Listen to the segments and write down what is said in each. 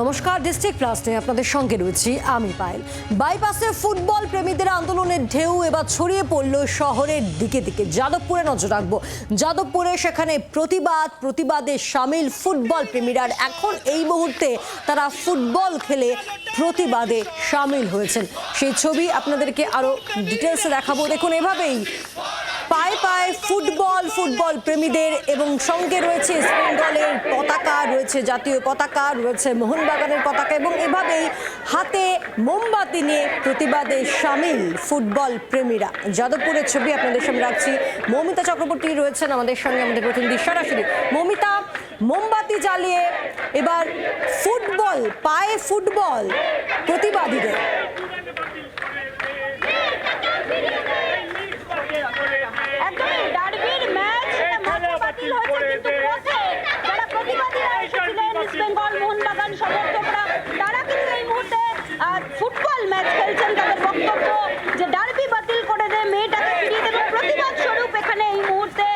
নমস্কার district plus নিয়ে আপনাদের সঙ্গে রয়েছি আমি পায়েল। বাইপাসে ফুটবল প্রেমীদের আন্দোলনের ঢেউ এবার ছড়িয়ে পড়ল শহরের দিকে দিকে। যাদবপুরে নজর রাখব। যাদবপুরে সেখানে প্রতিবাদ, প্রতিবাদে সামিল ফুটবল প্রেমীরা। এখন এই মুহূর্তে তারা ফুটবল খেলে প্রতিবাদে সামিল হয়েছেন। সেই ছবি আপনাদেরকে আরও ডিটেলসে দেখাবো। দেখুন, এভাবেই পায়ে পায়ে ফুটবল ফুটবল প্রেমীদের এবং সঙ্গে রয়েছে ইস্ট বেঙ্গলের পতাকা, রয়েছে জাতীয় পতাকা, রয়েছে মোহনবাগানের পতাকা এবং এভাবেই হাতে মোমবাতি নিয়ে প্রতিবাদে সামিল ফুটবল প্রেমীরা। যাদবপুরের ছবি আপনাদের সামনে রাখছি। মৌমিতা চক্রবর্তী রয়েছেন আমাদের সঙ্গে, আমাদের প্রতিনিধি সরাসরি। মৌমিতা, মোমবাতি জ্বালিয়ে এবার ফুটবল, পায়ে ফুটবল প্রতিবাদীদের একদমই ডার্বির ম্যাচ সেটা মাত্র বাতিল হয়েছে যারা প্রতিবাদীরা এসেছিলেন ইস্ট বেঙ্গল মোহনবাগান সমর্থকরা তারা কিন্তু এই মুহূর্তে ফুটবল ম্যাচ খেলছেন তাদের বক্তব্য যে ডার্বি বাতিল করে দে মেয়েটাকে ফিরিয়ে দেবে প্রতিবাদ স্বরূপ এখানে এই মুহূর্তে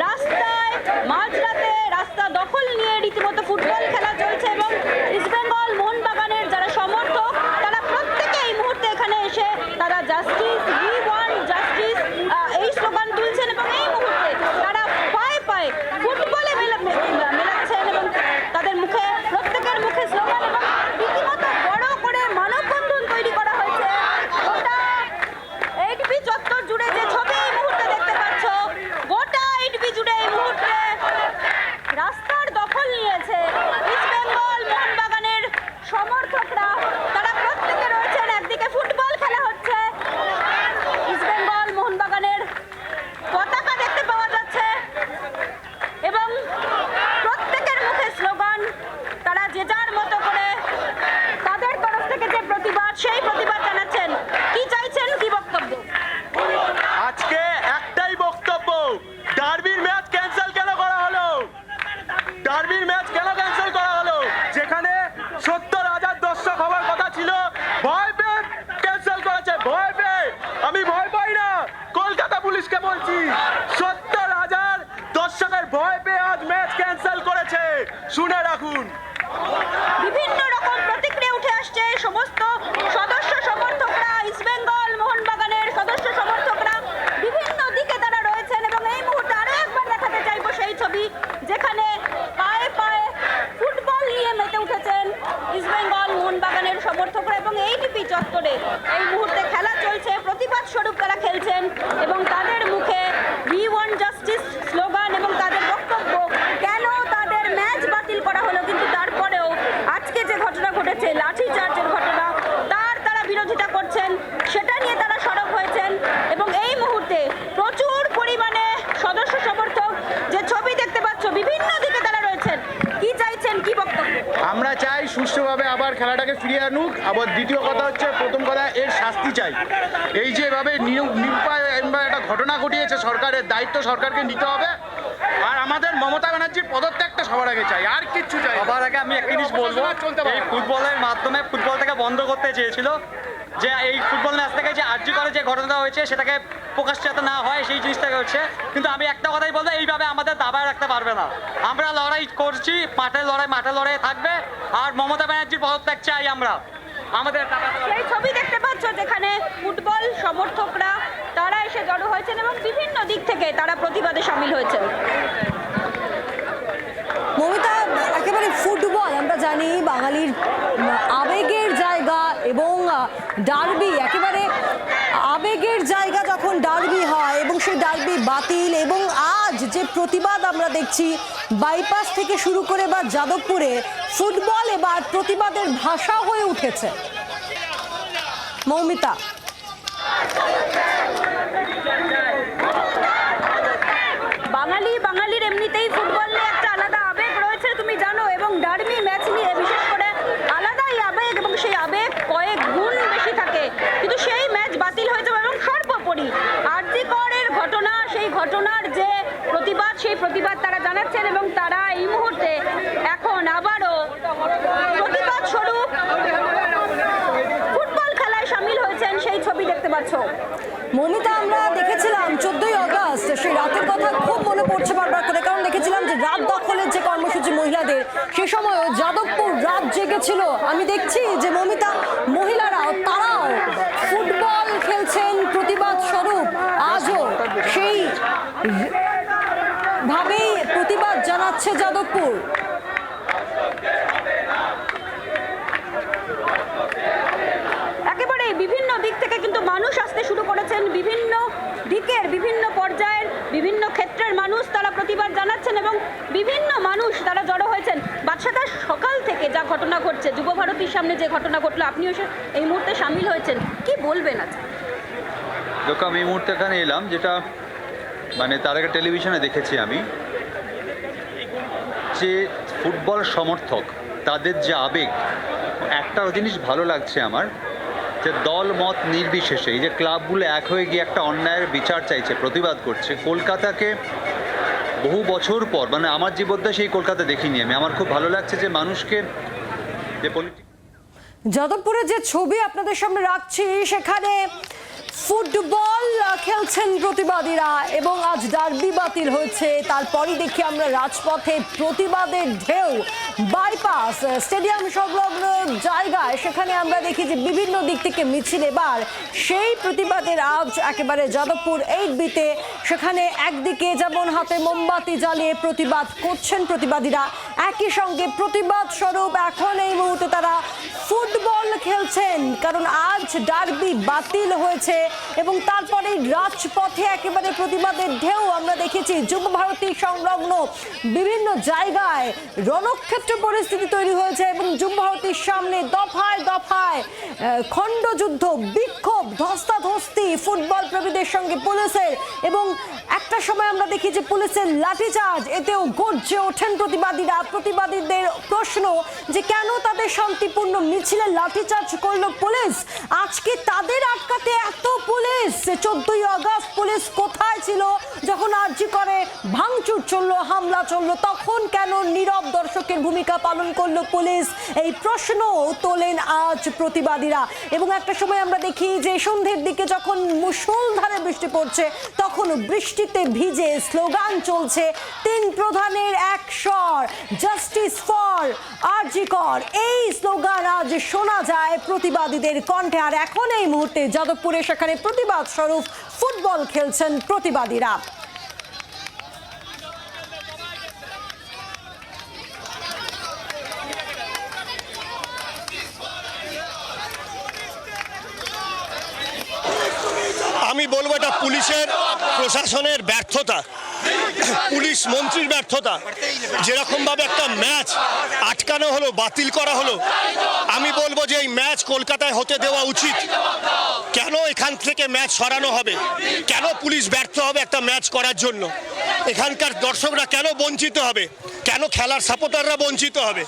রাস্তায় মাঝরাতে রাস্তা দখল নিয়ে রীতিমতো ফুটবল খেলা চলছে এবং ইস্ট বেঙ্গল মোহনবাগানের যারা সমর্থক তারা প্রত্যেকে এই মুহূর্তে এখানে এসে তারা জাস্টিস উই ওয়ান্ট জাস্টিস এই স্লোগান তুলছেন এবং এই মুহূর্তে তারা পায়ে পায়ে ফুটবলে মেলা- মে- মেলাচ্ছেন এবং তাদের মুখে প্রত্যেকের মুখে স্লোগান এবং রীতিমতো বড় করে মানববন্ধন তৈরি করা হয়েছে গোটা এইটবি চত্বর জুড়ে যে ছবি এই মুহূর্তে দেখতে পাচ্ছ গোটা এইটবি জুড়ে এই মুহূর্তে রাস্তার দখল নিয়েছে ইস্ট বেঙ্গল মোহনবাগানের সমর্থকরা তারা প্রত্যেকে রয়েছেন একদিকে ফুটবল খেলা হচ্ছে ইস্ট বেঙ্গল মোহনবাগানের পতাকা দেখতে পাওয়া যাচ্ছে এবং প্রত্যেকের মুখে স্লোগান তারা যে যার মতো করে তাদের তরফ থেকে যে প্রতিবাদ সেই প্রতিবাদ জানাচ্ছেন কি চাইছেন কি বক্তব্য আজকে একটাই বক্তব্য ডার্বির ম্যাচ ক্যান্সেল কেন করা হলো ডার্বির ম্যাচ কেন ক্যান্সেল করা হলো যেখানে সত্তর হাজার দর্শক হওয়ার কথা ছিল ভয় পেয়ে ক্যান্সেল করেছে ভয় পেয়ে আমি ভয় পাই না কলকাতা পুলিশকে বলছি সত্তর হাজার দর্শকের ভয় পেয়ে আজ ম্যাচ ক্যান্সেল করেছে শুনে রাখুন বিভিন্ন রকম প্রতিক্রিয়া উঠে আসছে সমস্ত সদস্য সমর্থকরা ইস্ট বেঙ্গল মোহনবাগানের সদস্য সমর্থকরা বিভিন্ন দিকে তারা রয়েছেন এবং এই মুহূর্তে আরও একবার দেখাতে চাইব সেই ছবি যেখানে পায়ে পায়ে ফুটবল নিয়ে মেতে উঠেছেন ইস্ট বেঙ্গল মোহনবাগানের সমর্থকরা এবং এই টিপি চত্বরে এই মুহূর্তে খেলা চলছে প্রতিবাদ স্বরূপ তারা খেলছেন এবং তাদের মুখে উই ওয়ান্ট জাস্টিস স্লোগান এবং তাদের বক্তব্য কেন তাদের ম্যাচ বাতিল করা হলো কিন্তু তারপরেও আজকে যে ঘটনা ঘটেছে লাঠি চার্জের ঘটনা তার তারা বিরোধিতা করছেন সেটা নিয়ে তারা সরব হয়েছেন এবং এই মুহূর্তে প্রচুর পরিমাণে সদস্য সমর্থক যে ছবি দেখতে পাচ্ছ বিভিন্ন দিকে তারা রয়েছেন কি চাইছেন কি বক্তব্য আমরা চাই সুষ্ঠুভাবে আবার খেলাটাকে ফিরিয়ে আনুক। আবার দ্বিতীয় কথা হচ্ছে প্রথম কথা এর শাস্তি চাই। এই যে এভাবে নিরু- নিরুপায় একটা ঘটনা ঘটিয়েছে সরকারের দায়িত্ব সরকারকে নিতে হবে। আর আমাদের মমতা ব্যানার্জির পদত্যাগটা সবার আগে চাই আর কিচ্ছু চাই সবার আগে আমি একটা জিনিস বলব এই ফুটবলের মাধ্যমে ফুটবলটাকে বন্ধ করতে চেয়েছিল যে এই ফুটবল ম্যাচ থেকে যে আর্জি করে যে ঘটনাটা হয়েছে সেটাকে প্রকাশ যাতে না হয় সেই জিনিসটাকে হচ্ছে। কিন্তু আমি একটা কথাই বলব এইভাবে আমাদের দাবায় রাখতে পারবে না। আমরা লড়াই করছি মাঠে লড়াই মাঠে লড়াই থাকবে আর মমতা ব্যানার্জির পদত্যাগ চাই আমরা। আমাদের সেই ছবি দেখতে পাচ্ছ যেখানে ফুটবল সমর্থকরা তারা এসে জড়ো হয়েছেন এবং বিভিন্ন দিক থেকে তারা প্রতিবাদে সামিল হয়েছেন। মমিতা একেবারে ফুটবল আমরা জানি বাঙালির আবেগের জায়গা এবং ডার্বি একেবারে আবেগের জায়গা ডার্বি হয় এবং সেই ডার্বি বাতিল এবং আজ যে প্রতিবাদ আমরা দেখছি, বাইপাস থেকে শুরু করে বা যাদবপুরে ফুটবল এবার প্রতিবাদের ভাষা হয়ে উঠেছে। মৌমিতা বাঙালি বাঙালির এমনিতেই ফুটবল নিয়ে একটা আলাদা আবেগ রয়েছে তুমি জানো এবং ডার্বি ম্যাচ নিয়ে বিশেষ করে আলাদাই আবেগ এবং সেই আবেগ কয়েক গুণ বেশি থাকে কিন্তু সেই ম্যাচ বাতিল হয়ে যাবে এবং সর্বোপরি আরজিকরের ঘটনা সেই ঘটনার যে প্রতিবাদ, সেই প্রতিবাদ তারা জানাচ্ছেন এবং তারা এই মুহূর্তে এখন আবারও প্রতিবাদ স্বরূপ ফুটবল খেলায় সামিল হয়েছেন সেই ছবি দেখতে পাচ্ছ। মমিতা, আমরা দেখেছিলাম চোদ্দই অগস্ট সেই রাতের কথা খুব মনে পড়ছে বারবার করে, কারণ দেখেছিলাম যে রাত দখলে ফুটবলের যে কর্মসূচি মহিলাদের, সে সময়ও যাদবপুর রাত জেগেছিল। আমি দেখছি যে মমিতা মহিলারাও তারাও ফুটবল খেলছেন প্রতিবাদ স্বরূপ আজও সেই ভাবেই প্রতিবাদ জানাচ্ছে যাদবপুর। একেবারে বিভিন্ন দিক থেকে কিন্তু মানুষ আসতে শুরু করেছেন, বিভিন্ন দিকের, বিভিন্ন পর্যায়ের, বিভিন্ন ক্ষেত্রের মানুষ তারা প্রতিবাদ জানাচ্ছেন এবং বিভিন্ন মানুষ তারা জড়ো হয়েছেন। বাদশাদার সকাল থেকে যা ঘটনা ঘটছে, যুব ভারতীর সামনে যে ঘটনা ঘটলো, আপনিও এই মুহূর্তে সামিল হয়েছেন। কি বলবেন আজ দেখো, আমি এই মুহূর্তে এখানে এলাম, যেটা মানে তার আগে টেলিভিশনে দেখেছি আমি যে ফুটবল সমর্থক, তাদের যে আবেগ, একটা জিনিস ভালো লাগছে আমার, যে দল মত নির্বিশেষে, এই যে ক্লাবগুলো এক হয়ে গিয়ে একটা অন্যায়ের বিচার চাইছে, প্রতিবাদ করছে, কলকাতাকে বহু বছর পর মানে আমার জীবদ্দা সেই কলকাতা দেখিনি আমি। আমার খুব ভালো লাগছে যে মানুষকে যে পলিটিক্স যাদবপুরে যে ছবি আপনাদের সামনে রাখছি, সেখানে ফুটবল খেলছেন প্রতিবাদীরা এবং আজ ডার্বি বাতিল হয়েছে। তারপরই দেখি আমরা রাজপথে প্রতিবাদের ঢেউ। বাইপাস স্টেডিয়াম সংলগ্ন জায়গায় সেখানে আমরা দেখি যে বিভিন্ন দিক থেকে মিছিল। এবার সেই প্রতিবাদের আজ একেবারে যাদবপুর এইট বিতে সেখানে একদিকে যেমন হাতে মোমবাতি জ্বালিয়ে প্রতিবাদ করছেন প্রতিবাদীরা একই সঙ্গে প্রতিবাদ স্বরূপ এখন এই মুহূর্তে তারা ফুটবল খেলছেন, কারণ আজ ডার্বি বাতিল হয়েছে এবং তারপরে রাজপথে একেবারে প্রতিবাদের ঢেউ আমরা দেখেছি। যুব ভারতী সংলগ্ন বিভিন্ন জায়গায় রণক্ষেত্র পরিস্থিতি তৈরি হয়েছে এবং যুব ভারতীর সামনে দফায় দফায় খণ্ডযুদ্ধ, বিক্ষোভ, ধস্তাধস্তি ফুটবল প্রেমীদের সঙ্গে পুলিশের এবং একটা সময় আমরা দেখি যে পুলিশের লাঠিচার্জ, এতেও গর্জে ওঠেন প্রতিবাদীরা। প্রতিবাদীদের প্রশ্ন যে কেন তাদের শান্তিপূর্ণ মিছিলে লাঠিচার্জ করল পুলিশ? আজকে তাদের আটকাতে এত পুলিশ? চোদ্দই আগস্ট পুলিশ কোথায় ছিল? যখন আর্জি করে ভাঙচুর চলল, হামলা চলল, তখন কেন নীরব দর্শকের ভূমিকা পালন করল পুলিশ? এই প্রশ্ন তোলেন আজ প্রতিবাদীরা। এবং একটা সময় আমরা দেখি যে সন্ধ্যের দিকে যখন মুষলধারে বৃষ্টি পড়ছে, তখন বৃষ্টিতে ভিজে স্লোগান চলছে, তিন প্রধানের এক স্বর জাস্টিস ফর আরজিকর এই স্লোগান আজ শোনা যায় প্রতিবাদীদের কণ্ঠে। আর এখন এই মুহূর্তে যাদবপুরে সেখানে প্রতিবাদ স্বরূপ ফুটবল খেলছেন প্রতিবাদীরা। আমি বলব এটা পুলিশের, প্রশাসনের ব্যর্থতা। পুলিশ মন্ত্রীর ব্যর্থতা। যেরকমভাবে একটা ম্যাচ আটকানো হলো, বাতিল করা হলো, আমি বলব যে এই ম্যাচ কলকাতায় হতে দেওয়া উচিত। কেন এখান থেকে ম্যাচ সরানো হবে? কেন পুলিশ ব্যর্থ হবে একটা ম্যাচ করার জন্য? এখানকার দর্শকরা কেন বঞ্চিত হবে? কেন খেলার সাপোর্টাররা বঞ্চিত হবে?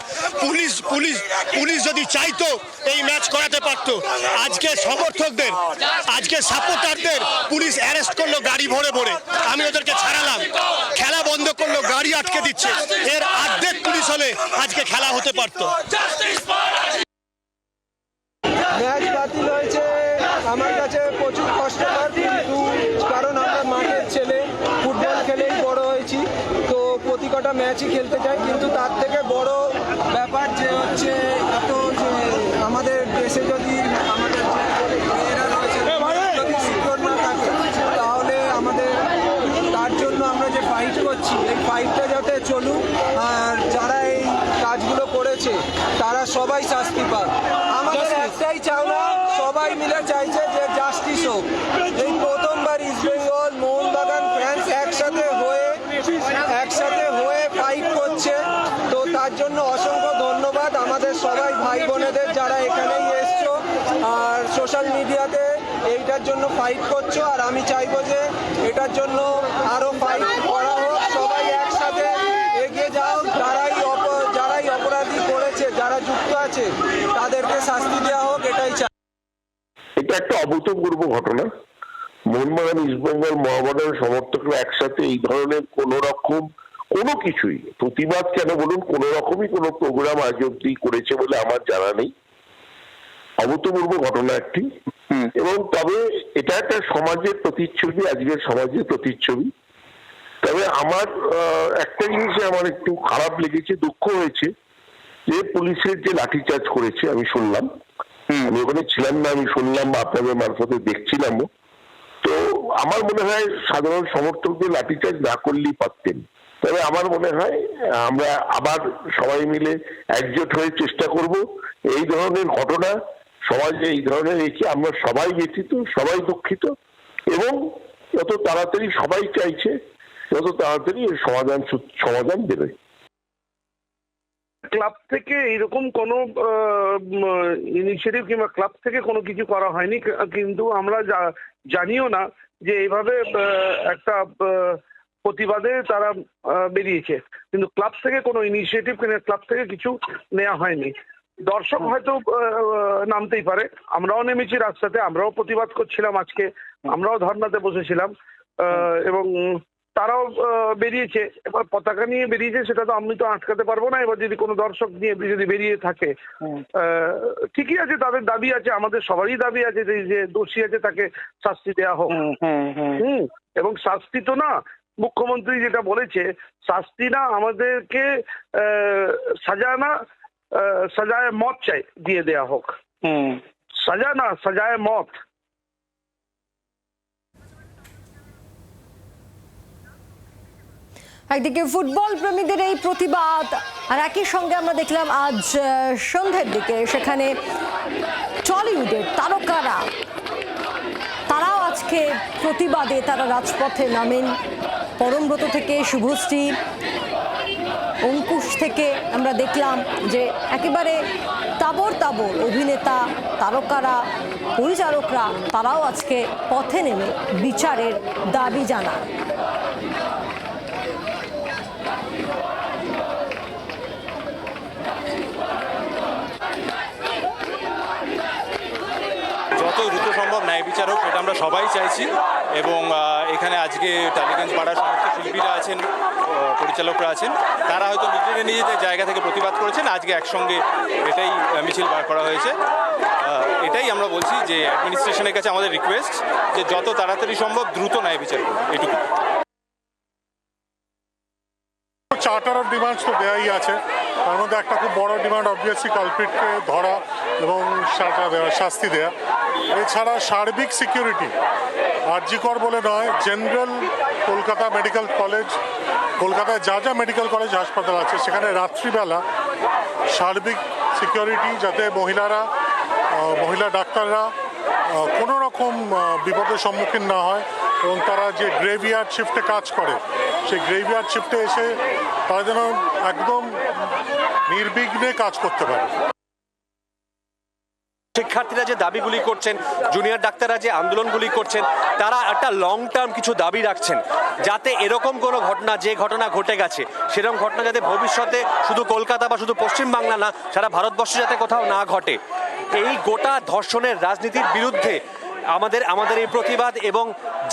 পুলিশ পুলিশ পুলিশ যদি চাইতো এই ম্যাচ করাতে পারতো, আজকে সমর্থকদের, আজকে সাপোর্টারদের পুলিশ অ্যারেস্ট করল গাড়ি ভরে ভরে। আমি ওদেরকে ছাড়ালাম। খেলা বন্ধ করল গাড়ি আটকে দিচ্ছে। এর আর্ধেক পুলিশ হলে আজকে খেলা হতে পারত। ম্যাচ বাতিল হয়েছে আমার কাছে প্রচুর কষ্টকর কিন্তু কারণ আমরা মাঠের ছেলে ফুটবল খেলেই বড় হয়েছি তো প্রতি কটা ম্যাচই খেলতে চাই কিন্তু তার থেকে বড় ব্যাপার যে হচ্ছে এত যে আমাদের দেশে যদি আমাদের যে মেয়েরা রয়েছে যদি সিকিউর না থাকে তাহলে আমাদের তার জন্য আমরা যে ফাইট করছি। এই ফাইটটা যাতে চলুক আর যারা এই কাজগুলো করেছে তারা সবাই শাস্তি পাক। আমাদের একটাই চাওনা সবাই মিলে চাইছে যে জাস্টিস হোক। এই প্রথমবার ইস্ট বেঙ্গল মোহনবাগান ফ্যান্স একসাথে হয়ে একসাথে হয়ে ফাইট করছে। তো তার জন্য অসংখ্য ধন্যবাদ আমাদের সবাই ভাই বোনেদের যারা এখানেই এসছো আর সোশ্যাল মিডিয়াতে এইটার জন্য ফাইট করছ। আর আমি চাইব যে এটার জন্য আরও ফাইট করা হোক সবাই একসাথে এগিয়ে যাও যারাই অপ- যারাই অপরাধী করেছে যারা যুক্ত আছে তাদেরকে শাস্তি দেওয়া হোক এটাই চাই এটা একটা অভূতপূর্ব ঘটনা। মোহনবাগান ইস্টবেঙ্গল মহাবাগান সমর্থকরা একসাথে এই ধরনের কোন রকম কোনো কিছুই প্রতিবাদ কেন বলুন কোন রকমই কোনো প্রোগ্রাম আজ অব্দি করেছে বলে আমার জানা নেই। অভূতপূর্ব ঘটনা একটি। এবং তবে এটা একটা সমাজের প্রতিচ্ছবি আজকের সমাজের প্রতিচ্ছবি। তবে আমার একটা জিনিসে আমার একটু খারাপ লেগেছে দুঃখ হয়েছে যে পুলিশের যে লাঠিচার্জ করেছে আমি শুনলাম। আমি ওখানে ছিলাম না, আমি শুনলাম বা আপনাদের মারফতে দেখছিলামও। তো আমার মনে হয় সাধারণ সমর্থকদের লাঠিচার্জ না করলেই পারতেন। তবে আমার মনে হয়, আমরা আবার সবাই মিলে একজোট হয়ে চেষ্টা করব। এই ধরনের ঘটনা সমাজে এই ধরনের রেখে আমরা সবাই ব্যথিত সবাই দুঃখিত এবং যত তাড়াতাড়ি সবাই চাইছে যত তাড়াতাড়ি সমাধান সমাধান দেবে ক্লাব থেকে এরকম কোনো ইনিশিয়েটিভ কিংবা ক্লাব থেকে কোনো কিছু করা হয়নি কিন্তু আমরা জানিও না যে এইভাবে একটা প্রতিবাদে তারা বেরিয়েছে। কিন্তু ক্লাব থেকে কোনো ইনিশিয়েটিভ কিংবা ক্লাব থেকে কিছু নেওয়া হয়নি। দর্শক হয়তো নামতেই পারে। আমরাও নেমেছি রাস্তাতে আমরাও প্রতিবাদ করছিলাম আজকে আমরাও ধর্নাতে বসেছিলাম আহ, এবং তারাও বেরিয়েছে। এবার পতাকা নিয়ে বেরিয়েছে সেটা তো আমি তো আটকাতে পারব না। এবার যদি কোনো দর্শক নিয়ে যদি বেরিয়ে থাকে ঠিকই আছে তাদের দাবি আছে আমাদের সবারই দাবি আছে যে যে দোষী আছে তাকে শাস্তি দেওয়া হোক। হুম এবং শাস্তি তো না মুখ্যমন্ত্রী যেটা বলেছে শাস্তি না আমাদেরকে সাজা না সাজায় মত চাই দিয়ে দেয়া হোক। সাজা না সাজায় মত একদিকে ফুটবল প্রেমীদের এই প্রতিবাদ, আর একই সঙ্গে আমরা দেখলাম আজ সন্ধ্যের দিকে সেখানে টলিউডের তারকারা, তারাও আজকে প্রতিবাদে তারা রাজপথে নামেন। পরমব্রত থেকে শুভশ্রী, অঙ্কুশ থেকে আমরা দেখলাম যে একেবারে তাবর তাবর অভিনেতা, তারকারা পরিচালকরা তারাও আজকে পথে নেমে বিচারের দাবি জানান যত দ্রুত সম্ভব ন্যায় বিচার হোক সেটা আমরা সবাই চাইছি। এবং এখানে আজকে টালিগঞ্জ পাড়ার সমস্ত শিল্পীরা আছেন পরিচালকরা আছেন। তারা হয়তো নিজেদের নিজেদের জায়গা থেকে প্রতিবাদ করেছেন। আজকে একসঙ্গে এটাই মিছিল বার করা হয়েছে। এটাই আমরা বলছি যে অ্যাডমিনিস্ট্রেশনের কাছে আমাদের রিকোয়েস্ট যে যত তাড়াতাড়ি সম্ভব দ্রুত ন্যায় বিচার করুন। এটুকু। চার্টার অফ ডিমান্ডস তো দেওয়াই আছে। তার মধ্যে একটা খুব বড় ডিমান্ড অবভিয়াসলি কালপিটকে ধরা এবং সাজা দেওয়া, শাস্তি দেওয়া এছাড়া সার্বিক সিকিউরিটি আরজিকর বলে নয় জেনারেল কলকাতা মেডিকেল কলেজ কলকাতায় যা যা মেডিকেল কলেজ হাসপাতাল আছে, সেখানে রাত্রিবেলা সার্বিক সিকিউরিটি যাতে মহিলারা মহিলা ডাক্তাররা কোনো রকম বিপদের সম্মুখীন না হয় এবং তারা যে গ্রেভিয়ার্ড শিফটে কাজ করে, সেই গ্রেভিয়ার্ড শিফটে এসে তারা যেন একদম নির্বিঘ্নে কাজ করতে পারে। শিক্ষার্থীরা যে দাবিগুলি করছেন জুনিয়র ডাক্তাররা যে আন্দোলনগুলি করছেন, তারা একটা লং টার্ম কিছু দাবি রাখছেন, যাতে এরকম কোনো ঘটনা, যে ঘটনা ঘটে গেছে, সেরকম ঘটনা যাতে ভবিষ্যতে শুধু কলকাতা বা শুধু পশ্চিমবাংলা না, সারা ভারতবর্ষে যাতে কোথাও না ঘটে। এই গোটা ধর্ষণের রাজনীতির বিরুদ্ধে আমাদের আমাদের এই প্রতিবাদ এবং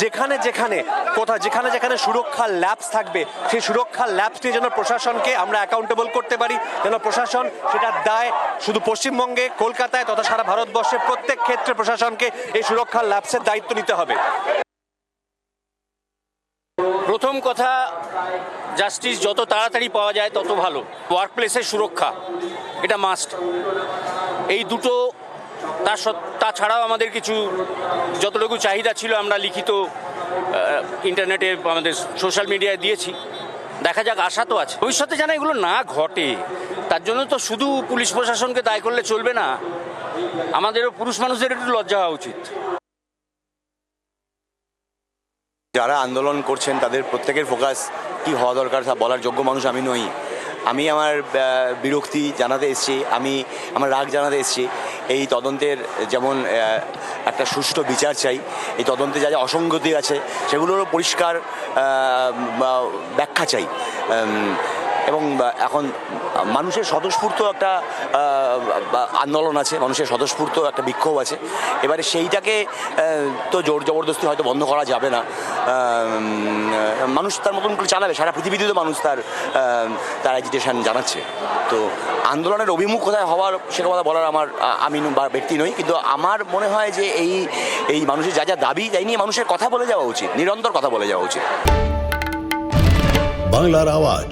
যেখানে যেখানে কোথাও যেখানে যেখানে সুরক্ষার ল্যাবস থাকবে, সেই সুরক্ষার ল্যাবস নিয়ে যেন প্রশাসনকে আমরা অ্যাকাউন্টেবল করতে পারি, যেন প্রশাসন সেটা দায় শুধু পশ্চিমবঙ্গে, কলকাতায় তথা সারা ভারতবর্ষের প্রত্যেক ক্ষেত্রে প্রশাসনকে এই সুরক্ষার ল্যাবসের দায়িত্ব নিতে হবে। প্রথম কথা জাস্টিস যত তাড়াতাড়ি পাওয়া যায় তত ভালো। ওয়ার্ক প্লেসের সুরক্ষা, এটা মাস্ট এই দুটো সত- তাছাড়াও আমাদের কিছু যতটুকু চাহিদা ছিল আমরা লিখিত ইন্টারনেটে আমাদের সোশ্যাল মিডিয়ায় দিয়েছি। দেখা যাক, আশা তো আছে। ভবিষ্যতে যেন এগুলো না ঘটে, তার জন্য তো শুধু পুলিশ প্রশাসনকে দায় করলে চলবে না, আমাদেরও পুরুষ মানুষদের একটু লজ্জা হওয়া উচিত। যারা আন্দোলন করছেন, তাদের প্রত্যেকের ফোকাস কি হওয়া দরকার তা বলার যোগ্য মানুষ আমি নই। আমি আমার বিরক্তি জানাতে এসেছি, আমি আমার রাগ জানাতে এসেছি। এই তদন্তের যেমন একটা সুষ্ঠু বিচার চাই, এই তদন্তে যা যা অসঙ্গতি আছে, সেগুলোরও পরিষ্কার ব্যাখ্যা চাই। এবং এখন মানুষের স্বতঃস্ফূর্ত একটা আন্দোলন আছে, মানুষের স্বতঃস্ফূর্ত একটা বিক্ষোভ আছে। এবারে সেইটাকে তো জোর জবরদস্তি হয়তো বন্ধ করা যাবে না। মানুষ তার মতন করে চালাবে, সারা পৃথিবীতে তো মানুষ তার তার অ্যাজিটেশন জানাচ্ছে। তো আন্দোলনের অভিমুখ কোথায় হওয়ার সে কথা বলার আমার আমি ব্যক্তি নই, কিন্তু আমার মনে হয় যে এই এই মানুষের যা যা দাবি, তাই নিয়ে মানুষের কথা বলে যাওয়া উচিত, নিরন্তর কথা বলে যাওয়া উচিত। বাংলার আওয়াজ।